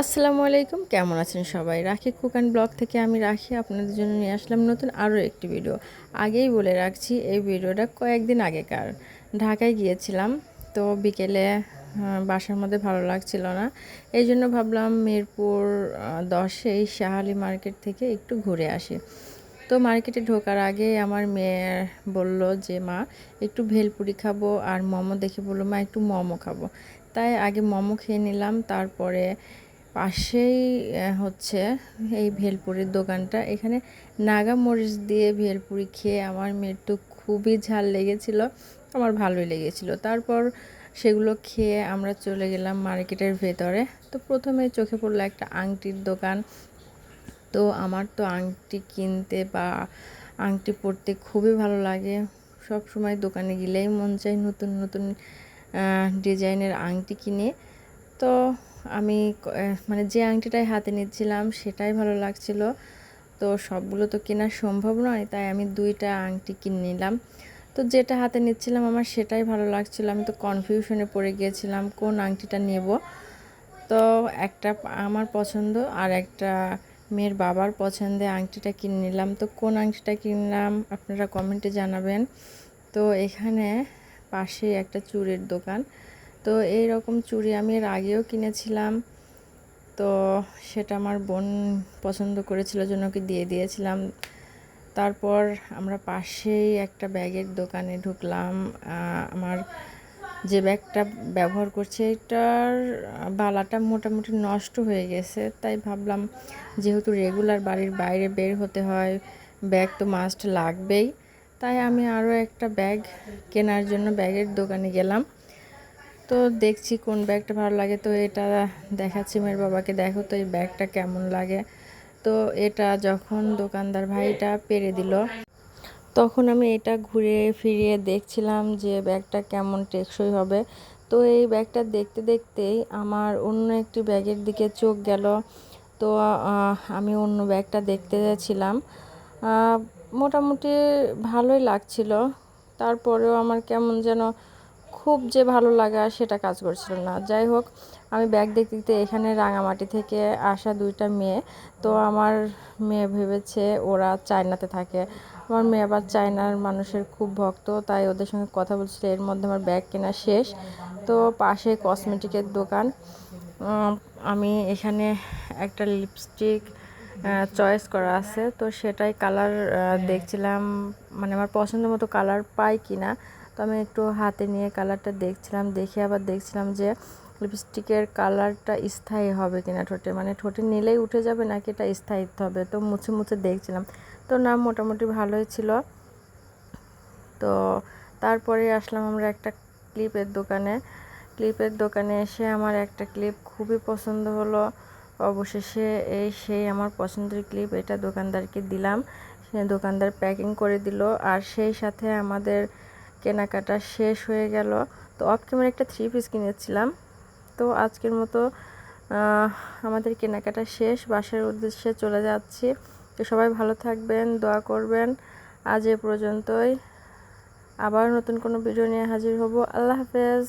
আসসালামু আলাইকুম। কেমন আছেন সবাই? রাখি কুক অ্যান্ড ব্লগ থেকে আমি রাখি আপনাদের জন্য নিয়ে আসলাম নতুন আরও একটি ভিডিও। আগেই বলে রাখছি, এই ভিডিওটা কয়েকদিন আগেকার। ঢাকায় গিয়েছিলাম, তো বিকেলে বাসার মধ্যে ভালো লাগছিল না। এই জন্য ভাবলাম মিরপুর দশেই শাহালি মার্কেট থেকে একটু ঘুরে আসি। তো মার্কেটে ঢোকার আগে আমার মেয়ে বলল যে, মা, একটু ভেলপুরি খাব আর মোমো দেখে বলল, মা, একটু মোমো খাব। তাই আগে মোমো খেয়ে নিলাম, তারপরে পাশেই হচ্ছে এই ভেলপুরির দোকানটা। এখানে নাগা মরিচ দিয়ে ভেলপুরি খেয়ে আমার মেয়ের তো খুবই ঝাল লেগেছিল, আমার ভালোই লেগেছিল। তারপর সেগুলো খেয়ে আমরা চলে গেলাম মার্কেটের ভেতরে। তো প্রথমে চোখে পড়ল একটা আংটির দোকান। তো আমার তো আংটি কিনতে বা আংটি পরতে খুবই ভালো লাগে। সব সময় দোকানে গেলেই মন চাই নতুন নতুন ডিজাইনের আংটি কিনে। তো আমি মানে যে আংটিটাই হাতে নিচ্ছিলাম সেটাই ভালো লাগছিল। তো সবগুলো তো কেনা সম্ভব নয়, তাই আমি দুইটা আংটি কিনে নিলাম। তো যেটা হাতে নিচ্ছিলাম আমার সেটাই ভালো লাগছিল। আমি তো কনফিউশনে পড়ে গিয়েছিলাম কোন আংটিটা নেব। তো একটা আমার পছন্দ আর একটা মেয়ের বাবার পছন্দে আংটিটা কিনে নিলাম। তো কোন আংটিটা কিনলাম আপনারা কমেন্টে জানাবেন। তো এখানে পাশে একটা চুড়ির দোকান। তো এই রকম চুড়ি আমি এর আগেও কিনেছিলাম। তো সেটা আমার বোন পছন্দ করেছিল, জন্য ওকে দিয়ে দিয়েছিলাম। তারপর আমরা পাশেই একটা ব্যাগের দোকানে ঢুকলাম। আমার যে ব্যাগটা ব্যবহার করছি, এটার বালাটা মোটামুটি নষ্ট হয়ে গেছে। তাই ভাবলাম, যেহেতু রেগুলার বাড়ির বাইরে বের হতে হয়, ব্যাগ তো মাস্ট লাগবেই। তাই আমি আরও একটা ব্যাগ কেনার জন্য ব্যাগের দোকানে গেলাম। তো দেখছি কোন ব্যাগটা ভালো লাগে। তো এটা দেখাচ্ছি মেয়ের বাবাকে, দেখো তো এই ব্যাগটা কেমন লাগে? তো এটা যখন দোকানদার ভাইটা পেরে দিল, তখন আমি এটা ঘুরে ফিরিয়ে দেখছিলাম যে ব্যাগটা কেমন টেকসই হবে। তো এই ব্যাগটা দেখতে দেখতেই আমার অন্য একটি ব্যাগের দিকে চোখ গেল। তো আমি অন্য ব্যাগটা দেখতে যাচ্ছিলাম মোটামুটি ভালোই লাগছিল। তারপরেও আমার কেমন যেন খুব যে ভালো লাগা সেটা কাজ করছিল না। যাই হোক, আমি ব্যাগ দেখতে দেখতে এখানে রাঙামাটি থেকে আসা দুইটা মেয়ে। তো আমার মেয়ে ভেবেছে ওরা চায়নাতে থাকে। আমার মেয়ে আবার চায়নার মানুষের খুব ভক্ত, তাই ওদের সঙ্গে কথা বলছিল। এর মধ্যে আমার ব্যাগ কেনা শেষ। তো পাশে কসমেটিকের দোকান। আমি এখানে একটা লিপস্টিক চয়েস করা আছে। তো সেটাই কালার দেখছিলাম। মানে আমার পছন্দ মতো কালার পাই কিনা। তো আমি একটু হাতে নিয়ে কালারটা দেখছিলাম, দেখে আবার দেখছিলাম যে লিপস্টিকের কালারটা স্থায়ী হবে কিনা ঠোঁটে। মানে ঠোঁটে নিলেই উঠে যাবে নাকি এটা স্থায়িত্ব হবে? তো মুছে মুছে দেখছিলাম। তো না, মোটামুটি ভালোই ছিল। তো তারপরে আসলাম আমরা একটা ক্লিপের দোকানে। ক্লিপের দোকানে এসে আমার একটা ক্লিপ খুবই পছন্দ হলো। অবশেষে এই সেই আমার পছন্দের ক্লিপ এটা দোকানদারকে দিলাম। সে দোকানদার প্যাকিং করে দিল। আর সেই সাথে আমাদের কেনাকাটা শেষ হয়ে গেল। তো অফ ক্যামেরা একটা থ্রি পিস কিনেছিলাম। তো আজকের মতো আমাদের কেনাকাটা শেষ। বাসার উদ্দেশ্যে চলে যাচ্ছি। তো সবাই ভালো থাকবেন, দোয়া করবেন। আজ এ পর্যন্তই। আবার নতুন কোনো ভিডিও নিয়ে হাজির হব। আল্লাহ হাফেজ।